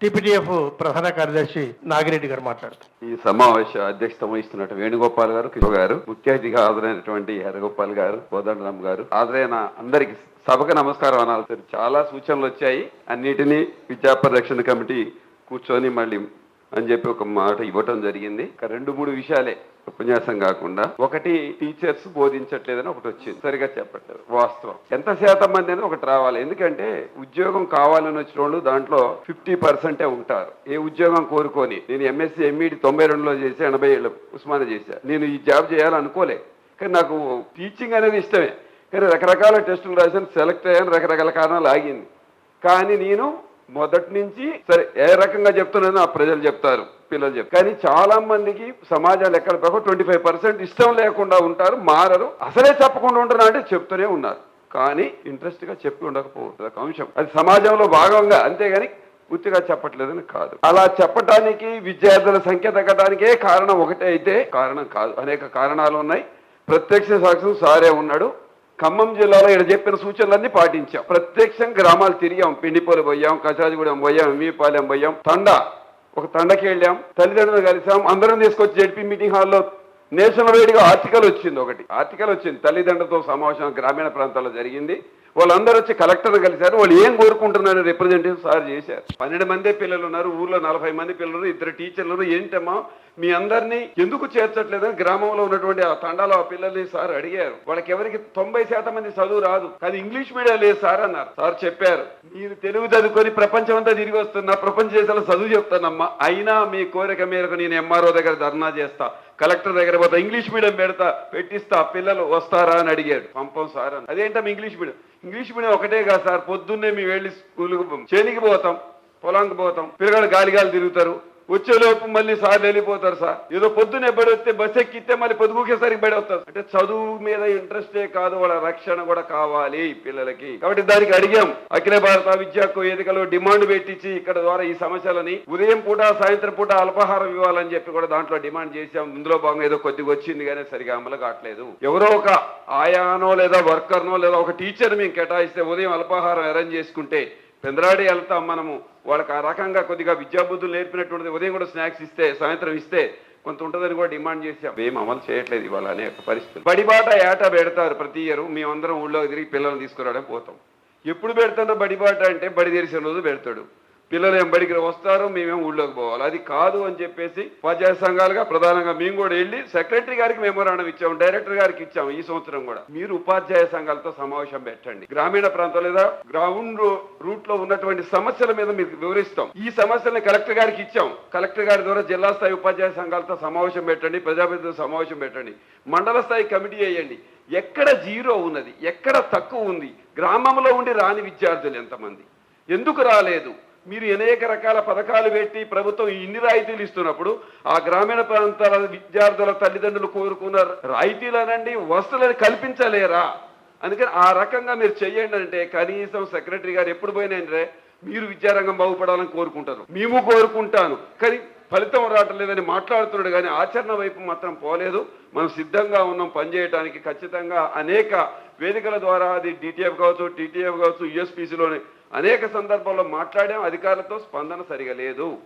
టిపిటిఎఫ్ ప్రధాన కార్యదర్శి నాగిరెడ్డి గారు మాట్లాడుతారు ఈ సమావేశ అధ్యక్షత వహిస్తున్నట్టు వేణుగోపాల్ గారు కిషోర్ గారు ముఖ్య అతిథిగా హాజరైనటువంటి హరగోపాల్ గారు కోదండరామ్ గారు హాజరైన అందరికి సభకు నమస్కారం అనాలి చాలా సూచనలు వచ్చాయి. అన్నిటినీ విద్యా పరిరక్షణ కమిటీ కూర్చొని మళ్ళీ అని చెప్పి ఒక మాట ఇవ్వటం జరిగింది. రెండు మూడు విషయాలే ఉపన్యాసం కాకుండా. ఒకటి టీచర్స్ బోధించట్లేదని ఒకటి వచ్చింది. సరిగా చెప్పట్లేదు వాస్తవం. ఎంత శాతం మంది అనేది ఒకటి రావాలి. ఎందుకంటే ఉద్యోగం కావాలని వచ్చిన వాళ్ళు దాంట్లో ఫిఫ్టీ పర్సెంటే ఉంటారు. ఏ ఉద్యోగం కోరుకొని. నేను ఎంఎస్సీ ఎంఈడి తొంభై రెండులో చేసి ఎనభై ఏళ్ళు ఉస్మానియా చేశాను నేను ఈ జాబ్ చేయాలనుకోలే. కానీ నాకు టీచింగ్ అనేది ఇష్టమే. కానీ రకరకాల టెస్టులు రాశాను సెలెక్ట్ అయ్యాను రకరకాల కారణాలు ఆగింది. కానీ నేను మొదటి నుంచి సరే ఏ రకంగా చెప్తున్నానో ఆ ప్రజలు చెప్తారు పిల్లలు చెప్తారు. కానీ చాలా మందికి సమాజాలు ఎక్కడ ప్రకారం ట్వంటీ ఫైవ్ పర్సెంట్ ఇష్టం లేకుండా ఉంటారు మారరు. అసలే చెప్పకుండా ఉంటారు అంటే చెప్తూనే ఉన్నారు. కానీ ఇంట్రెస్ట్గా చెప్పి ఉండకపోవచ్చు ఒక అంశం. అది సమాజంలో భాగంగా అంతేగాని పూర్తిగా చెప్పట్లేదని కాదు. అలా చెప్పటానికి విద్యార్థుల సంఖ్య తగ్గడానికే కారణం ఒకటే అయితే కారణం కాదు. అనేక కారణాలు ఉన్నాయి. ప్రత్యక్ష సాక్ష్యం సారే ఉన్నాడు. ఖమ్మం జిల్లాలో ఇక్కడ చెప్పిన సూచనలన్నీ పాటించాం. ప్రత్యక్షం గ్రామాలు తిరిగాం. పిండిపోలు పోయాం కచాజిగూడెం పోయాం మీపాలెం పోయాం. తండ ఒక తండకి వెళ్ళాం తల్లిదండ్రులు కలిసాం అందరం తీసుకొచ్చి జడ్పీ మీటింగ్ హాల్లో నేషనల్ వైడ్గా ఆర్టికల్ వచ్చింది ఒకటి. ఆర్టికల్ వచ్చింది తల్లిదండ్రులతో సమావేశం గ్రామీణ ప్రాంతాల్లో జరిగింది. వాళ్ళందరూ వచ్చి కలెక్టర్ కలిశారు. వాళ్ళు ఏం కోరుకుంటున్నారు రిప్రజెంటేటివ్ సార్ చేశారు. పన్నెండు మంది పిల్లలు ఉన్నారు. ఊర్లో నలభై మంది పిల్లలు ఇద్దరు టీచర్లు ఏంటమ్మా? మీ అందరినీ ఎందుకు చేర్చట్లేదని గ్రామంలో ఉన్నటువంటి ఆ తండాలో ఆ పిల్లల్ని సార్ అడిగారు. వాళ్ళకి ఎవరికి తొంభై శాతం మంది చదువు రాదు. కానీ ఇంగ్లీష్ మీడియం లేదు సార్ అన్నారు. సార్ చెప్పారు. మీరు తెలుగు చదువుకొని ప్రపంచం అంతా తిరిగి వస్తున్నా ప్రపంచ దేశాల్లో చదువు చెప్తానమ్మా. అయినా మీ కోరిక మేరకు నేను ఎంఆర్ఓ దగ్గర ధర్నా చేస్తా. కలెక్టర్ దగ్గర పోతా ఇంగ్లీష్ మీడియం పెడతా పెట్టిస్తా పిల్లలు వస్తారా? అని అడిగాడు. పంపం సార్ అని. అదేంటమ్మా ఇంగ్లీష్ మీడియం? ఇంగ్లీష్ మీడియం ఒకటే కాదు సార్ పొద్దున్నే మేము వెళ్ళి స్కూల్కి చేనికి పోతాం పొలానికి పోతాం పిల్లగాడు గాలి గాలి తిరుగుతారు వచ్చేలోపు మళ్ళీ సార్ వెళ్ళిపోతారు సార్. ఏదో పొద్దున్నే బడి వస్తే బస్ ఎక్కితే మళ్ళీ పొద్దుకేసరికి బడి వస్తారు అంటే చదువు మీద ఇంట్రెస్టే కాదు వాళ్ళ రక్షణ కూడా కావాలి పిల్లలకి. కాబట్టి దానికి అడిగాం అఖిల భారత విద్యా వేదికలో డిమాండ్ పెట్టించి ఇక్కడ ద్వారా ఈ సమస్యలని ఉదయం పూట సాయంత్రం పూట అల్పాహారం ఇవ్వాలని చెప్పి కూడా దాంట్లో డిమాండ్ చేసాం ఇందులో భాగంగా ఏదో కొద్దిగా వచ్చింది కానీ సరిగా అమలు కావట్లేదు. ఎవరో ఒక ఆయానో లేదా వర్కర్నో లేదా ఒక టీచర్ మేము కేటాయిస్తే ఉదయం అల్పాహారం అరేంజ్ చేసుకుంటే పెందరాడి వెళ్తాం మనము. వాళ్ళకి ఆ రకంగా కొద్దిగా విద్యాబుద్ధులు నేర్పినటువంటిది ఉదయం కూడా స్నాక్స్ ఇస్తే సాయంత్రం ఇస్తే కొంత ఉంటుందని కూడా డిమాండ్ చేసాం ఏం అమలు చేయట్లేదు ఇవాళ అనేక పరిస్థితులు బడిబాట ఏటా పెడతారు ప్రతి ఇయర్. మేమందరం ఊళ్ళో తిరిగి పిల్లల్ని తీసుకురావడం పోతాం. ఎప్పుడు పెడతాడో బడిబాట అంటే బడి తెరిచిన రోజు పెడతాడు. పిల్లలు ఏం బడికి వస్తారు మేమేం ఊళ్ళోకి పోవాలి. అది కాదు అని చెప్పేసి ఉపాధ్యాయ సంఘాలుగా ప్రధానంగా మేము కూడా వెళ్ళి సెక్రటరీ గారికి మెమోరాండం ఇచ్చాము డైరెక్టర్ గారికి ఇచ్చాము ఈ సంవత్సరం కూడా. మీరు ఉపాధ్యాయ సంఘాలతో సమావేశం పెట్టండి. గ్రామీణ ప్రాంతం లేదా గ్రౌండ్ రూట్లో ఉన్నటువంటి సమస్యల మీద మీకు వివరిస్తాం. ఈ సమస్యల్ని కలెక్టర్ గారికి ఇచ్చాం. కలెక్టర్ గారి ద్వారా జిల్లా స్థాయి ఉపాధ్యాయ సంఘాలతో సమావేశం పెట్టండి ప్రజాప్రతినిధులతో సమావేశం పెట్టండి. మండల స్థాయి కమిటీ వేయండి. ఎక్కడ జీరో ఉన్నది ఎక్కడ తక్కువ ఉంది గ్రామంలో ఉండి రాని విద్యార్థులు ఎంతమంది? ఎందుకు రాలేదు? మీరు అనేక రకాల పథకాలు పెట్టి ప్రభుత్వం ఇన్ని రాయితీలు ఇస్తున్నప్పుడు ఆ గ్రామీణ ప్రాంతాల విద్యార్థుల తల్లిదండ్రులు కోరుకున్న రాయితీలనండి వసతులను కల్పించలేరా? అందుకని ఆ రకంగా మీరు చెయ్యండి అంటే కనీసం సెక్రటరీ గారు ఎప్పుడు పోయినంటే మీరు విద్యారంగం బాగుపడాలని కోరుకుంటారు. మేము కోరుకుంటాను. కానీ ఫలితం రావట్లేదని మాట్లాడుతున్నాడు కానీ ఆచరణ వైపు మాత్రం పోలేదు. మనం సిద్ధంగా ఉన్నాం పనిచేయడానికి ఖచ్చితంగా అనేక వేదికల ద్వారా అది డిటిఎఫ్ కావచ్చు టీటీఎఫ్ కావచ్చు యుఎస్పీసీలోనే అనేక సందర్భాల్లో మాట్లాడాం అధికారులతో స్పందన సరిగా లేదు.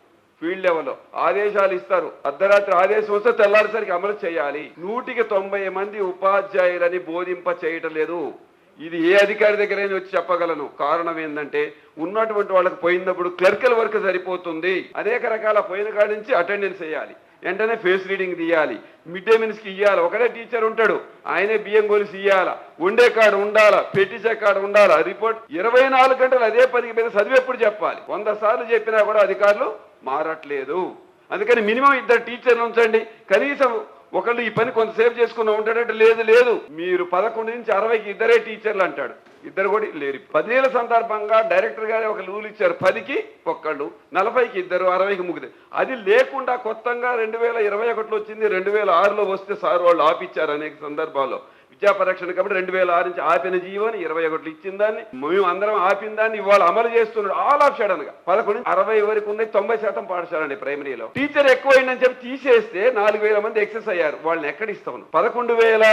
ఫీల్డ్ లెవెల్లో ఆదేశాలు ఇస్తారు. అర్ధరాత్రి ఆదేశం వస్తే తెల్లారిసరికి అమలు చేయాలి. నూటికి తొంభై మంది ఉపాధ్యాయులని బోధింప చేయటం లేదు. ఇది ఏ అధికారి దగ్గరైనా వచ్చి చెప్పగలను? కారణం ఏంటంటే ఉన్నటువంటి వాళ్ళకి పోయినప్పుడు క్లర్కల్ వర్క్ సరిపోతుంది. అనేక రకాల పోయిన కాడి నుంచి అటెండెన్స్ వేయాలి. వెంటనే ఫేస్ రీడింగ్ తీయాలి. మిడ్ డే మీల్స్కి ఇవ్వాలి ఒకడే టీచర్ ఉంటాడు. ఆయనే బియ్యం కొలిసి ఇవ్వాలా ఉండే కాడ ఉండాలా. పెట్టించే కాడ ఉండాలా. రిపోర్ట్ ఇరవై నాలుగు గంటలు అదే పది మీద చదివి ఎప్పుడు చెప్పాలి? వంద సార్లు చెప్పినా కూడా అధికారులు మారట్లేదు. అందుకని మినిమం ఇద్దరు టీచర్లు ఉంచండి. కనీసం ఒకళ్ళు ఈ పని కొంతసేపు చేసుకుని ఉంటాడంటే లేదు లేదు. మీరు పదకొండు నుంచి అరవైకి ఇద్దరే టీచర్లు అంటాడు. ఇద్దరు కూడా లేరు. పదేళ్ళ సందర్భంగా డైరెక్టర్ గారే ఒక రూల్ ఇచ్చారు. పదికి ఒక్కళ్ళు నలభైకి ఇద్దరు అరవైకి ముగ్గురు. అది లేకుండా కొత్తగా రెండు వేల ఇరవై ఒకటిలో వచ్చింది. రెండు వేల ఆరులో వస్తే సార్ వాళ్ళు ఆపిచ్చారు అనేక సందర్భాల్లో. విద్యా పరిరక్షణ కాబట్టి రెండు వేల ఆరు నుంచి ఆపిన జీవోని ఇరవై ఒకటి ఇచ్చిన దాన్ని మేము అందరం ఆపిన దాన్ని ఇవాళ అమలు చేస్తున్నాడు. ఆల్ ఆఫ్ సడన్గా పదకొండు అరవై వరకు ఉన్నాయి తొంభై శాతం పాఠశాలండి ప్రైమరీలో టీచర్ ఎక్కువైందని చెప్పి తీసేస్తే నాలుగు వేల మంది ఎక్సెస్ అయ్యారు. వాళ్ళని ఎక్కడ ఇస్తాను పదకొండు వేల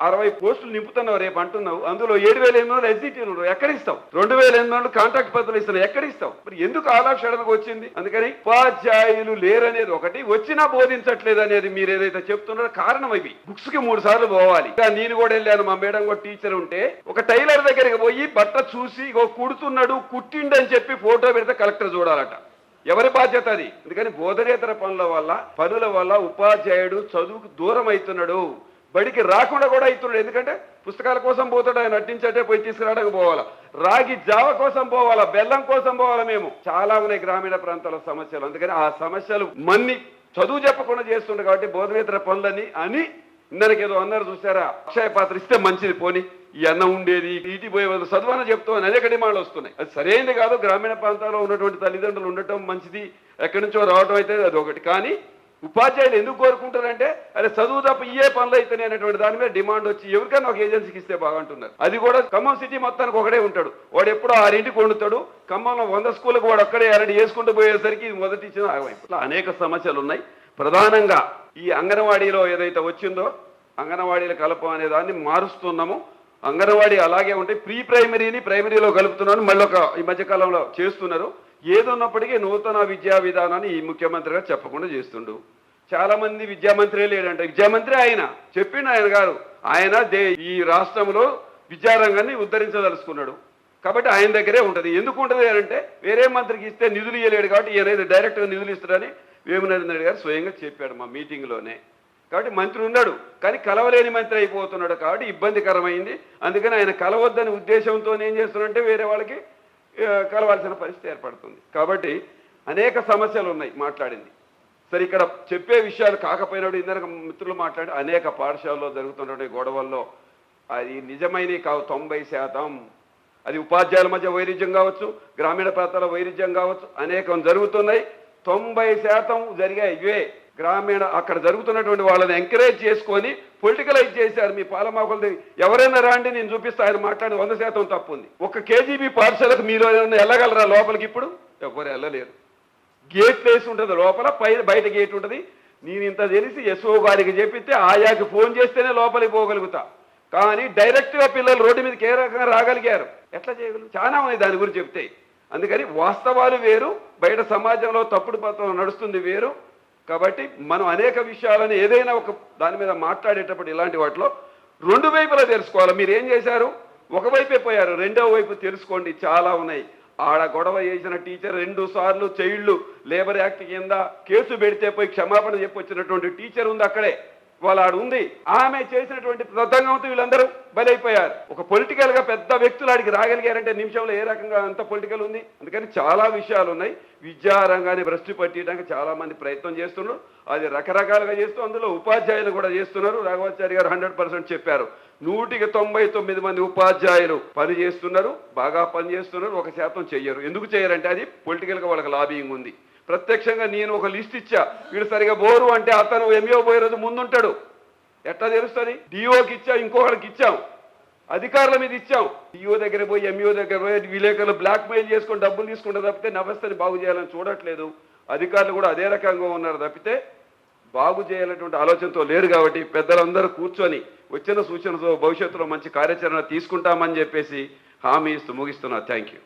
అరవై పోస్టులు నింపుతున్నావు రేపు అంటున్నావు. అందులో ఏడు వేల ఎనిమిది వందలు ఎస్జిటీలు ఎక్కడ ఇస్తావు? రెండు వేల ఎనిమిది వందలు కాంట్రాక్ట్ పద్ధతులు ఇస్తున్నావు. ఎక్కడ ఇస్తావు? మరి ఎందుకు ఆలాక్షణకు వచ్చింది? అందుకని ఉపాధ్యాయులు లేరనేది ఒకటి. వచ్చినా బోధించట్లేదు అనేది మీరు ఏదైతే చెప్తున్నారో కారణం ఇవి బుక్స్కి మూడు సార్లు పోవాలి. ఇంకా నేను కూడా వెళ్ళాను. మా మేడం కూడా టీచర్ ఉంటే ఒక టైలర్ దగ్గరికి పోయి బట్ట చూసి ఇగో కుడుతున్నాడు కుట్టిండని చెప్పి ఫోటో పెడితే కలెక్టర్ చూడాలట. ఎవరి బాధ్యత అది? అందుకని బోధనేతర పనుల వల్ల పనుల వల్ల ఉపాధ్యాయుడు చదువుకు దూరం అవుతున్నాడు. బడికి రాకుండా కూడా అవుతున్నాడు ఎందుకంటే పుస్తకాల కోసం పోతాడు ఆయన నటించటే పోయి తీసుకురావడానికి పోవాలా. రాగి జావ కోసం పోవాలా బెల్లం కోసం పోవాలా మేము. చాలా ఉన్నాయి గ్రామీణ ప్రాంతాల సమస్యలు. అందుకని ఆ సమస్యలు మన్ని చదువు చెప్పకుండా చేస్తుండే కాబట్టి బోధనేతర పనులని అని ఇందరికి ఏదో అన్నారు చూసారా? అక్షయ పాత్ర ఇస్తే మంచిది పోని. ఈ అన్నం ఉండేది ఈటి పోయే వాళ్ళు చదువన అని అనేక డిమాండ్లు వస్తున్నాయి. అది సరైనది కాదు గ్రామీణ ప్రాంతాల్లో ఉన్నటువంటి తల్లిదండ్రులు ఉండటం మంచిది. ఎక్కడి నుంచో రావటం అయితే అది ఒకటి. కానీ ఉపాధ్యాయులు ఎందుకు కోరుకుంటారంటే అరే చదువు తప్ప ఇయే పనులు అయితేనే అనేటువంటి దాని మీద డిమాండ్ వచ్చి ఎవరికైనా ఒక ఏజెన్సీకి ఇస్తే బాగుంటున్నారు అది కూడా ఖమ్మం సిటీ మొత్తానికి ఒకడే ఉంటాడు. వాడు ఎప్పుడో ఆరింటికి వండుతాడు. ఖమ్మంలో వంద స్కూళ్ళకు వాడు ఒక్కడే అరటి వేసుకుంటూ పోయేసరికి ఇది మొదటి ఇచ్చిన ఇట్లా అనేక సమస్యలు ఉన్నాయి. ప్రధానంగా ఈ అంగన్వాడీలో ఏదైతే వచ్చిందో అంగన్వాడీల కలపం అనే దాన్ని మారుస్తున్నాము. అంగన్వాడీ అలాగే ఉంటే ప్రీ ప్రైమరీని ప్రైమరీలో కలుపుతున్నాను మళ్ళీ ఒక ఈ మధ్యకాలంలో చేస్తున్నారు. ఏదున్నప్పటికీ నూతన విద్యా విధానాన్ని ఈ ముఖ్యమంత్రిగా చెప్పకుండా చేస్తుండు. చాలా మంది విద్యామంత్రి లేడంట విద్యామంత్రి ఆయన చెప్పిండు ఆయన గారు. ఆయన దే ఈ రాష్ట్రంలో విద్యారంగాన్ని ఉద్ధరించదలుచుకున్నాడు. కాబట్టి ఆయన దగ్గరే ఉంటుంది. ఎందుకు ఉంటుంది అంటే వేరే మంత్రికి ఇస్తే నిధులు ఇవ్వలేడు కాబట్టి ఈయన డైరెక్ట్గా నిధులు ఇస్తారని వేమునరేంద్ర రెడ్డి గారు స్వయంగా చెప్పాడు మా మీటింగ్లోనే. కాబట్టి మంత్రి ఉన్నాడు కానీ కలవలేని మంత్రి అయిపోతున్నాడు కాబట్టి ఇబ్బందికరమైంది. అందుకని ఆయన కలవద్దని ఉద్దేశంతో ఏం చేస్తున్నాడంటే వేరే వాళ్ళకి కలవాల్సిన పరిస్థితి ఏర్పడుతుంది. కాబట్టి అనేక సమస్యలు ఉన్నాయి మాట్లాడింది. సరే ఇక్కడ చెప్పే విషయాలు కాకపోయినప్పుడు ఇందరక మిత్రులు మాట్లాడి అనేక పాఠశాలలో జరుగుతున్నటువంటి గొడవల్లో అది నిజమైనవి కావు తొంభై శాతం. అది ఉపాధ్యాయుల మధ్య వైరుధ్యం కావచ్చు గ్రామీణ ప్రాంతాల వైరుధ్యం కావచ్చు అనేకం జరుగుతున్నాయి. తొంభై శాతం జరిగాయి. ఇవే గ్రామీణ అక్కడ జరుగుతున్నటువంటి వాళ్ళని ఎంకరేజ్ చేసుకొని పొలిటికలైజ్ చేశారు మీ పాలమాకులది ఎవరైనా రాండి నేను చూపిస్తా ఆయన మాట్లాడి వంద శాతం తప్పు ఉంది ఒక కేజీబీ పాఠశాలకు మీరు ఏమైనా వెళ్ళగలరా లోపలికి ఇప్పుడు? ఎవరు వెళ్ళలేరు. గేట్ వేసి ఉంటుంది లోపల పై బయట గేట్ ఉంటుంది. నేను ఇంత తెలిసి ఎస్ఓ గారికి చెప్పితే ఆయాకి ఫోన్ చేస్తేనే లోపలికి పోగలుగుతా. కానీ డైరెక్ట్గా పిల్లలు రోడ్డు మీదకి ఏ రకంగా రాగలిగారు. ఎట్లా చేయగలరు చాలా ఉన్నాయి దాని గురించి చెప్తే. అందుకని వాస్తవాలు వేరు బయట సమాజంలో తప్పుడు పత్రం నడుస్తుంది వేరు. కాబట్టి మనం అనేక విషయాలను ఏదైనా ఒక దాని మీద మాట్లాడేటప్పుడు ఇలాంటి వాటిలో రెండు వైపులా తెలుసుకోవాలి. మీరు ఏం చేశారు? ఒకవైపే పోయారు. రెండో వైపు తెలుసుకోండి. చాలా ఉన్నాయి. ఆడ గొడవ చేసిన టీచర్ రెండు సార్లు చైల్డ్ లేబర్ యాక్ట్ కింద కేసు పెడితే పోయి క్షమాపణ చెప్పి వచ్చినటువంటి టీచర్ ఉంది అక్కడే. వాళ్ళ ఉంది. ఆమె చేసినటువంటి ప్రసంగంతో వీళ్ళందరూ బలైపోయారు. ఒక పొలిటికల్గా పెద్ద వ్యక్తులు ఆడికి రాగలిగారంటే నిమిషంలో ఏ రకంగా అంత పొలిటికల్ ఉంది? అందుకని చాలా విషయాలు ఉన్నాయి. విద్యా రంగాన్ని భ్రష్టు పట్టియడానికి చాలా మంది ప్రయత్నం చేస్తున్నారు. అది రకరకాలుగా చేస్తూ అందులో ఉపాధ్యాయులు కూడా చేస్తున్నారు. రాఘవాచారి గారు హండ్రెడ్ చెప్పారు. నూటికి తొంభై తొమ్మిది మంది ఉపాధ్యాయులు పని చేస్తున్నారు బాగా పని చేస్తున్నారు ఒక శాతం చెయ్యరు. ఎందుకు చేయరంటే అది పొలిటికల్గా వాళ్ళకి లాబింగ్ ఉంది. ప్రత్యక్షంగా నేను ఒక లిస్ట్ ఇచ్చా. వీడు సరిగా బోరు అంటే అతను ఎంఈఓ పోయే రోజు ముందుంటాడు. ఎట్లా తెలుస్తుంది? డిఓకి ఇచ్చాం ఇంకొకరికి ఇచ్చాం. అధికారుల మీద ఇచ్చాం. డిఓ దగ్గర పోయి ఎంఈఓ దగ్గర పోయి విలేకరులు బ్లాక్ మెయిల్ చేసుకొని డబ్బులు తీసుకుంటే తప్పితే నవస్థని బాగు చేయాలని చూడట్లేదు. అధికారులు కూడా అదే రకంగా ఉన్నారు తప్పితే బాగు చేయాలనేటువంటి ఆలోచనతో లేరు కాబట్టి పెద్దలందరూ కూర్చొని వచ్చిన సూచనతో భవిష్యత్తులో మంచి కార్యాచరణ తీసుకుంటామని చెప్పేసి హామీ ఇస్తూ ముగిస్తున్నా. Thank you